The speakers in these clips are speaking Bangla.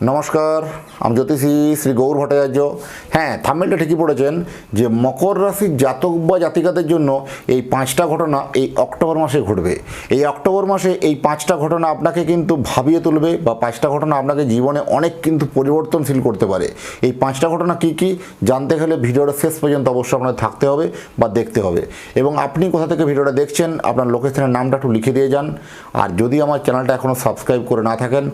নমস্কার, আমি জ্যোতিষী শ্রী গৌর ভট্টাচার্য। হ্যাঁ থামেলটা ঠিকই পড়েছেন যে মকর রাশির জাতক বা জাতিকাদের জন্য এই পাঁচটা ঘটনা এই অক্টোবর মাসে ঘটবে। এই অক্টোবর মাসে এই পাঁচটা ঘটনা আপনাকে কিন্তু ভাবিয়ে তুলবে বা পাঁচটা ঘটনা আপনাকে জীবনে অনেক কিন্তু পরিবর্তনশীল করতে পারে। এই পাঁচটা ঘটনা কি কি জানতে গেলে ভিডিওটা শেষ পর্যন্ত অবশ্যই আপনার থাকতে হবে বা দেখতে হবে। এবং আপনি কোথা থেকে ভিডিওটা দেখছেন, আপনার লোকেশনের নামটা একটু লিখে দিয়ে যান। আর যদি আমার চ্যানেলটা এখনও সাবস্ক্রাইব করে না থাকেন,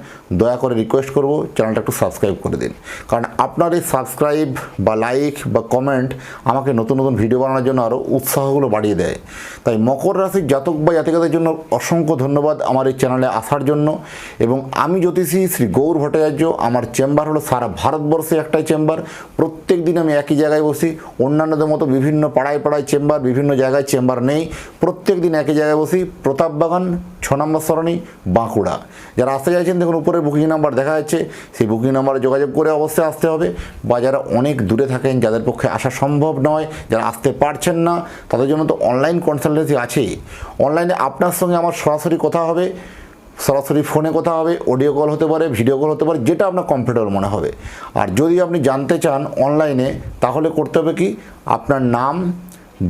দয়া করে রিকোয়েস্ট করব চ্যানেলটা একটু সাবস্ক্রাইব করে দিন। কারণ আপনার এই সাবস্ক্রাইব বা লাইক বা কমেন্ট আমাকে নতুন নতুন ভিডিও বানানোর জন্য আরও উৎসাহগুলো বাড়িয়ে দেয়। তাই মকর রাশির জাতক বা জাতিকাদের জন্য অসংখ্য ধন্যবাদ আমার এই চ্যানেলে আসার জন্য। এবং আমি জ্যোতিষী শ্রী গৌর ভট্টাচার্য, আমার চেম্বার হলো সারা ভারতবর্ষে একটাই চেম্বার প্রত্যেক দিন আমি একই জায়গায় বসি। অন্যান্যদের মতো বিভিন্ন পাড়ায় পাড়ায় চেম্বার বিভিন্ন জায়গায় চেম্বার নেই। প্রত্যেক দিন একই জায়গায় বসি। প্রতাপবাগান ছ নম্বর সরণি, বাঁকুড়া। যারা আসতে চাইছেন দেখুন উপরে বুকিং নাম্বার দেখা যাচ্ছে। সেই বুকিং নাম্বারে যোগাযোগ করে অবশ্যই আসতে হবে। বা যারা অনেক দূরে থাকেন, যাদের পক্ষে আসা সম্ভব নয়, যারা আসতে পারছেন না, তাদের জন্য তো অনলাইন কনসালটেন্সি আছেই। অনলাইনে আপনার সঙ্গে আমার সরাসরি কথা হবে, সরাসরি ফোনে কথা হবে অডিও কল হতে পারে ভিডিও কল হতে পারে, যেটা আপনার কমফোর্টেবল মনে হবে। আর যদি আপনি জানতে চান অনলাইনে তাহলে করতে হবে কি? আপনার নাম,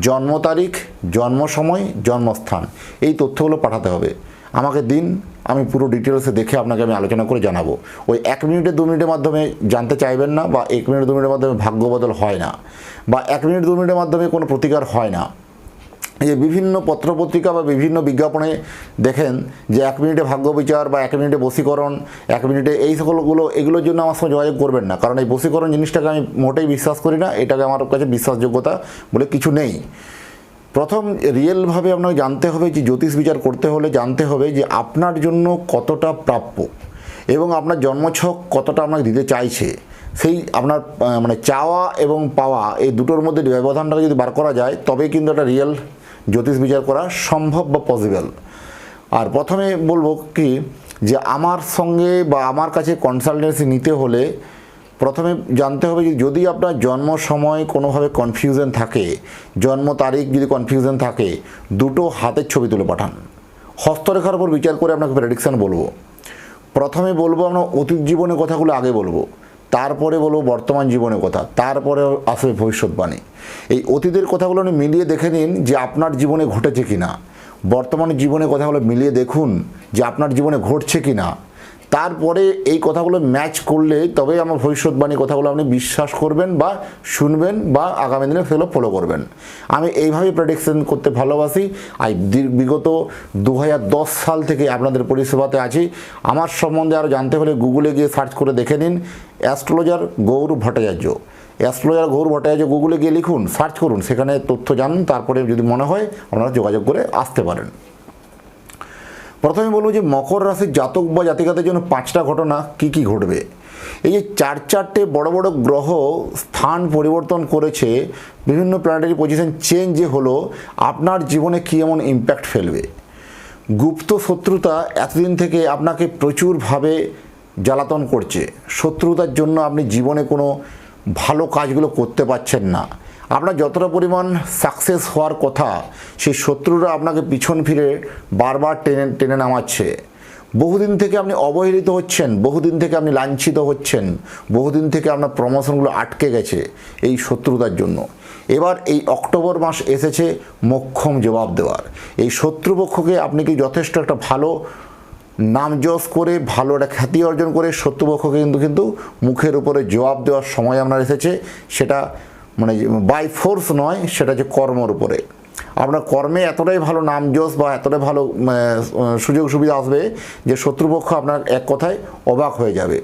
জন্ম তারিখ, জন্ম সময়, জন্মস্থান, এই তথ্যগুলো পাঠাতে হবে। আমাকে দিন, আমি পুরো ডিটেলসে দেখে আপনাকে আমি আলোচনা করে জানাব। ওই এক মিনিটে, দু মিনিটের মাধ্যমে জানতে চাইবেন না বা এক মিনিট, দু মিনিটের মাধ্যমে ভাগ্য বদল হয় না বা এক মিনিট, দু মিনিটের মাধ্যমে কোনো প্রতিকার হয় না। যে বিভিন্ন পত্রপত্রিকা বা বিভিন্ন বিজ্ঞাপনে দেখেন যে এক মিনিটে ভাগ্য বিচার বা এক মিনিটে বশীকরণ, এক মিনিটে এই সকলগুলো, এগুলোর জন্য আমার সঙ্গে যোগাযোগ করবেন না। কারণ এই বশীকরণ জিনিসটাকে আমি মোটেই বিশ্বাস করি না, এটাকে আমার কাছে বিশ্বাসযোগ্যতা বলে কিছু নেই। প্রথম রিয়েলভাবে আপনাকে জানতে হবে যে জ্যোতিষ বিচার করতে হলে জানতে হবে যে আপনার জন্য কতটা প্রাপ্য এবং আপনার জন্মছক কতটা আপনাকে দিতে চাইছে। সেই আপনার মানে চাওয়া এবং পাওয়া এই দুটোর মধ্যে ব্যবধানটাকে যদি বার করা যায়, তবেই কিন্তু একটা রিয়েল জ্যোতিষ বিচার করা সম্ভব বা পসিবল। আর প্রথমে বলব কি, যে আমার সঙ্গে বা আমার কাছে কনসালটেন্সি নিতে হলে প্রথমে জানতে হবে যে যদি আপনার জন্ম সময় কোনোভাবে কনফিউশন থাকে, জন্ম তারিখ যদি কনফিউশন থাকে, দুটো হাতের ছবি তুলে পাঠান। হস্তরেখার উপর বিচার করে আপনাকে প্রেডিকশান বলব। প্রথমে বলব আমরা অতীত জীবনের কথাগুলো আগে বলব, তারপরে বলব বর্তমান জীবনের কথা, তারপরে আসবে ভবিষ্যৎবাণী। এই অতীতের কথাগুলো মিলিয়ে দেখে নিন যে আপনার জীবনে ঘটেছে কি না বর্তমান জীবনের কথাগুলো মিলিয়ে দেখুন যে আপনার জীবনে ঘটছে কি না তারপরে এই কথাগুলো ম্যাচ করলে তবেই আমার ভবিষ্যৎবাণী কথাগুলো আপনি বিশ্বাস করবেন বা শুনবেন বা আগামী দিনে সেগুলো ফলো করবেন। আমি এইভাবেই প্রেডিকশন করতে ভালোবাসি। আর বিগত দু হাজার দশ সাল থেকে আপনাদের পরিষেবাতে আছি। আমার সম্বন্ধে আরও জানতে হলে গুগলে গিয়ে সার্চ করে দেখে নিন। অ্যাস্ট্রোলজার গৌর ভট্টাচার্য। অ্যাস্ট্রোলজার গৌর ভট্টাচার্য গুগলে গিয়ে লিখুন সার্চ করুন। সেখানে তথ্য জানুন, তারপরে যদি মনে হয় আপনারা যোগাযোগ করে আসতে পারেন। প্রথমে বলব যে মকর রাশির জাতক বা জাতিকাদের জন্য পাঁচটা ঘটনা কি কি ঘটবে? এই যে চার চারটে বড় বড় গ্রহ স্থান পরিবর্তন করেছে, বিভিন্ন প্ল্যানেটারি পজিশন চেঞ্জ যে হলো, আপনার জীবনে কী এমন ইম্প্যাক্ট ফেলবে? গুপ্ত শত্রুতা এতদিন থেকে আপনাকে প্রচুরভাবে জ্বালাতন করছে। শত্রুতার জন্য আপনি জীবনে কোনো ভালো কাজগুলো করতে পারছেন না। আপনার যতটা পরিমাণ সাকসেস হওয়ার কথা, সেই শত্রুরা আপনাকে পিছন ফিরে বারবার টেনে টেনে নামাচ্ছে। বহুদিন থেকে আপনি অবহেলিত হচ্ছেন, বহুদিন থেকে আপনি লাঞ্ছিত হচ্ছেন, বহুদিন থেকে আপনার প্রমোশনগুলো আটকে গেছে এই শত্রুতার জন্য। এবার এই অক্টোবর মাস এসেছে মোক্ষম জবাব দেওয়ার। এই শত্রুপক্ষকে আপনি কি যথেষ্ট একটা ভালো নামযশ করে, ভালো একটা খ্যাতি অর্জন করে শত্রুপক্ষকে কিন্তু কিন্তু মুখের উপরে জবাব দেওয়ার সময় আপনার এসেছে, সেটা মানে বাই ফোর্স নয়, সেটা হচ্ছে কর্মর উপরে। আপনার কর্মে এতটাই ভালো নামযশ বা এতটাই ভালো সুযোগ সুবিধা আসবে যে শত্রুপক্ষ আপনার এক কথায় অবাক হয়ে যাবে।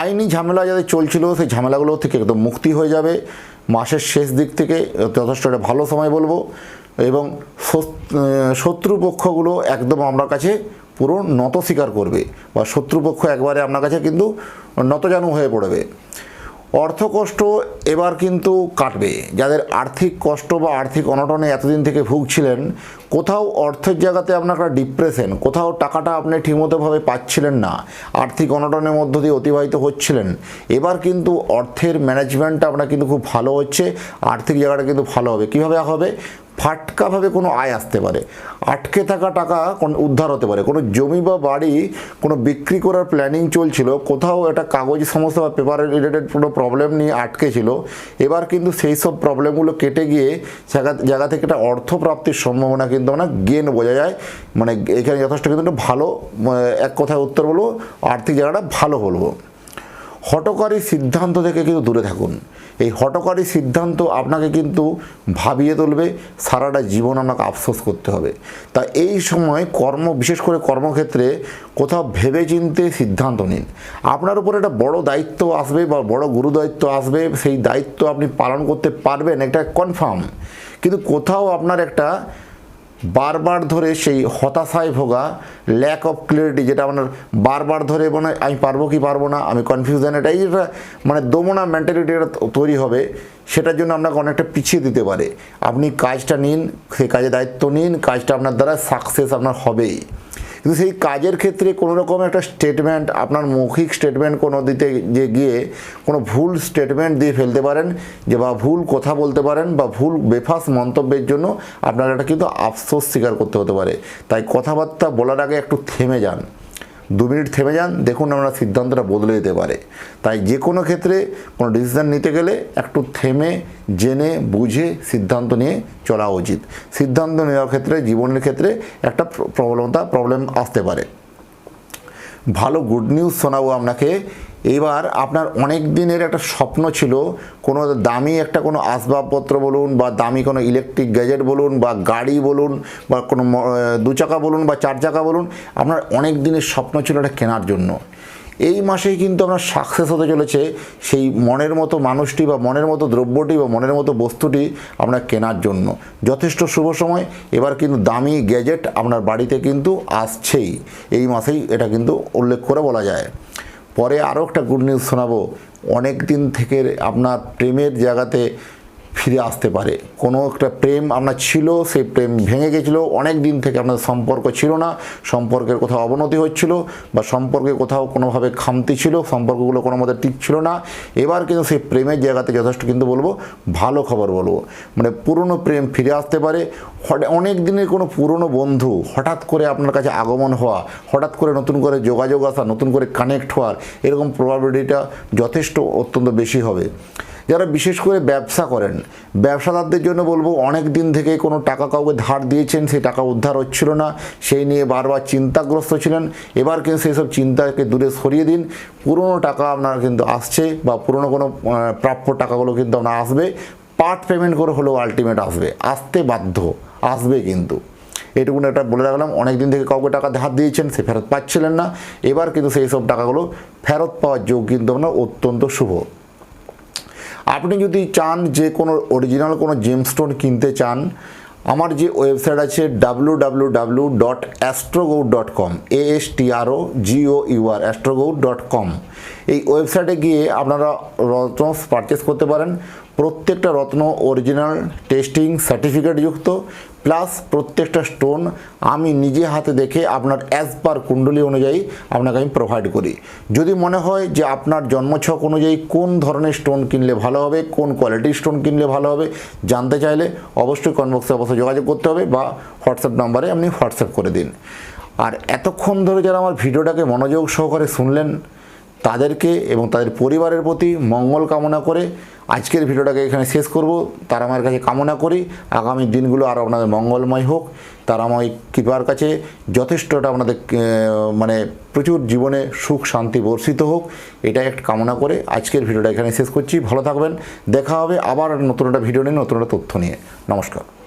আইনি ঝামেলা যাদের চলছিল, সেই ঝামেলাগুলো থেকে একদম মুক্তি হয়ে যাবে। মাসের শেষ দিক থেকে যথেষ্ট একটা ভালো সময় বলব। এবং শত্রুপক্ষগুলো একদম আপনার কাছে পুরো নত স্বীকার করবে। বা শত্রুপক্ষ একবারে আপনার কাছে কিন্তু নতজানু হয়ে পড়বে। অর্থ কষ্ট এবার কিন্তু কাটবে। যাদের আর্থিক কষ্ট বা আর্থিক অনটনে এতদিন থেকে ভুগছিলেন, কোথাও অর্থের জায়গাতে আপনারা ডিপ্রেশন কোথাও টাকাটা আপনি ঠিকমতোভাবে পাচ্ছিলেন না, আর্থিক অনটনের মধ্য দিয়ে অতিবাহিত হচ্ছিলেন, এবার কিন্তু অর্থের ম্যানেজমেন্টটা আপনার কিন্তু খুব ভালো হচ্ছে, আর্থিক জায়গাটা কিন্তু ভালো হবে। কীভাবে হবে? ফাটকাভাবে কোনো আয় আসতে পারে। আটকে থাকা টাকা কোন উদ্ধার হতে পারে। কোনো জমি বা বাড়ি কোনো বিক্রি করার প্ল্যানিং চলছিল, কোথাও একটা কাগজ সমস্যা বা পেপার রিলেটেড কোনো প্রবলেম নিয়ে আটকে ছিল। এবার কিন্তু সেই সব প্রবলেমগুলো কেটে গিয়ে জায়গা জায়গা থেকে একটা অর্থ প্রাপ্তির সম্ভাবনা কিন্তু আমরা গেন বোঝা যায়। মানে এখানে যথেষ্ট কিন্তু ভালো এক কথায় উত্তর বলব, আর্থিক জায়গাটা ভালো বলব। হটকারী সিদ্ধান্ত থেকে কিন্তু দূরে থাকুন। এই হটকারী সিদ্ধান্ত আপনাকে কিন্তু ভাবিয়ে তুলবে, সারাটা জীবন আপনাকে আফসোস করতে হবে। তা এই সময় কর্ম, বিশেষ করে কর্মক্ষেত্রে কোথাও ভেবে চিনতে সিদ্ধান্ত নিন। আপনার উপর একটা বড় দায়িত্ব আসবে বা বড় গুরু দায়িত্ব আসবে, সেই দায়িত্ব আপনি পালন করতে পারবেন এটা কনফার্ম। কিন্তু কোথাও আপনার একটা বারবার ধরে সেই হতাশায় ভোগা ল্যাক অফ ক্লিয়ারিটি যেটা আপনার বারবার ধরে মানে আমি পারব কি পারব না? আমি কনফিউশন এটাই যেটা মানে দমনা মেন্টালিটি এটা তৈরি হবে, সেটার জন্য আপনাকে অনেকটা পিছিয়ে দিতে পারে। আপনি কাজটা নিন সেই কাজে দায়িত্ব নিন, কাজটা আপনার দ্বারা সাকসেস আপনার হবেই। কিন্তু সেই কাজের ক্ষেত্রে কোনো রকম একটা স্টেটমেন্ট আপনার মৌখিক স্টেটমেন্ট কোনো দিতে যে গিয়ে কোনো ভুল স্টেটমেন্ট দিয়ে ফেলতে পারেন, যে বা ভুল কথা বলতে পারেন বা ভুল বেফাস মন্তব্যের জন্য আপনার একটা কিন্তু আফসোস স্বীকার করতে হতে পারে। তাই কথাবার্তা বলার আগে একটু থেমে যান। দু মিনিট থেমে যান, দেখুন আমরা সিদ্ধান্তটা বদলে যেতে পারে। তাই যে কোনো ক্ষেত্রে কোনো ডিসিশান নিতে গেলে একটু থেমে, জেনে, বুঝে সিদ্ধান্ত নিয়ে চলা উচিত। সিদ্ধান্ত নেওয়ার ক্ষেত্রে, জীবনের ক্ষেত্রে একটা প্রবলতা প্রবলেম আসতে পারে। ভালো গুড নিউজ শোনাবো আপনাকে। এবার আপনার অনেক দিনের একটা স্বপ্ন ছিল, কোনো দামি একটা কোনো আসবাবপত্র বলুন বা দামি কোনো ইলেকট্রিক গ্যাজেট বলুন বা গাড়ি বলুন বা কোনো দু চাকা বলুন বা চার চাকা বলুন, আপনার অনেক দিনের স্বপ্ন ছিল এটা কেনার জন্য। এই মাসেই কিন্তু আপনার সাকসেস হতে চলেছে। সেই মনের মতো মানুষটি বা মনের মতো দ্রব্যটি বা মনের মতো বস্তুটি আপনার কেনার জন্য। যথেষ্ট শুভ সময়, এবার কিন্তু দামি গ্যাজেট আপনার বাড়িতে কিন্তু আসছেই। এই মাসেই এটা কিন্তু উল্লেখ করে বলা যায়। পরে আরও একটা গুড নিউজ শোনাবো। অনেক দিন থেকে আপনার প্রেমের জায়গাতে ফিরে আসতে পারে। কোনো একটা প্রেম আপনার ছিল, সেই প্রেম ভেঙে গেছিল, অনেক দিন থেকে আপনার সম্পর্ক ছিল না, সম্পর্কের কোথাও অবনতি হচ্ছিল বা সম্পর্কে কোথাও কোনোভাবে খামতি ছিল, সম্পর্কগুলো কোনো মতে টিকছিল না। এবার কিন্তু সেই প্রেমের জায়গাতে যথেষ্ট কিন্তু বলব, ভালো খবর বলব। মানে পুরনো প্রেম ফিরে আসতে পারে। অনেক দিনের কোনো পুরনো বন্ধু হঠাৎ করে আপনার কাছে আগমন হওয়া, হঠাৎ করে নতুন করে যোগাযোগ আসা, নতুন করে কানেক্ট হওয়ার, এরকম প্রবাবিলিটিটা যথেষ্ট অত্যন্ত বেশি হবে। যারা বিশেষ করে ব্যবসা করেন, ব্যবসাদারদের জন্য বলব অনেক দিন থেকে কোনো টাকা কাউকে ধার দিয়েছেন, সেই টাকা উদ্ধার হচ্ছিল না, সেই নিয়ে বারবার চিন্তাগ্রস্ত ছিলেন। এবার কিন্তু সেই সব চিন্তাকে দূরে সরিয়ে দিন। পুরনো টাকা আপনার কিন্তু আসছে বা পুরনো কোনো প্রাপ্য টাকাগুলো কিন্তু আপনার আসবে। পার্ট পেমেন্ট করে হলেও আলটিমেট আসবে। আসতে বাধ্য, আসবে কিন্তু। এটুকুন একটা বলে রাখলাম, অনেক দিন থেকে কাউকে টাকা ধার দিয়েছেন, সে ফেরত পাচ্ছিলেন না। এবার কিন্তু সেই সব টাকাগুলো ফেরত পাওয়ার যোগ কিন্তু আপনার অত্যন্ত শুভ। আপনি যদি চান যে কোনো অরিজিনাল কোনো জেমস্টোন কিনতে চান, আমার যে ওয়েবসাইট আছে W W W dot astrogour dot com A S T R O G O U R astrogour dot com এই ওয়েবসাইটে গিয়ে আপনারা রত্ন পারচেস করতে পারেন। প্রত্যেকটা রত্ন অরিজিনাল টেস্টিং সার্টিফিকেটযুক্ত প্লাস প্রত্যেকটা স্টোন আমি নিজে হাতে দেখে আপনার অ্যাজ পার কুণ্ডলী অনুযায়ী আপনাকে আমি প্রোভাইড করি। যদি মনে হয় যে আপনার জন্মছক অনুযায়ী কোন ধরনের স্টোন কিনলে ভালো হবে, কোন কোয়ালিটির স্টোন কিনলে ভালো হবে, জানতে চাইলে অবশ্যই কনবক্সে অবশ্যই যোগাযোগ করতে হবে বা হোয়াটসঅ্যাপ নাম্বারে আপনি হোয়াটসঅ্যাপ করে দিন। আর এতক্ষণ ধরে যারা আমার ভিডিওটাকে মনোযোগ সহকারে শুনলেন তাদেরকে এবং তাদের পরিবারের প্রতি মঙ্গল কামনা করে আজকের ভিডিওটাকে এখানে শেষ করব। তার আমার কাছে কামনা করি, আগামী দিনগুলো আরও আপনাদের মঙ্গলময় হোক। তার আমার কৃপার কাছে যথেষ্টটা আপনাদের মানে প্রচুর জীবনে সুখ, শান্তি বর্ষিত হোক এটা একটা কামনা করে আজকের ভিডিওটা এখানে শেষ করছি। ভালো থাকবেন, দেখা হবে আবার নতুন একটা ভিডিও নিয়ে, নতুন একটা তথ্য নিয়ে। নমস্কার।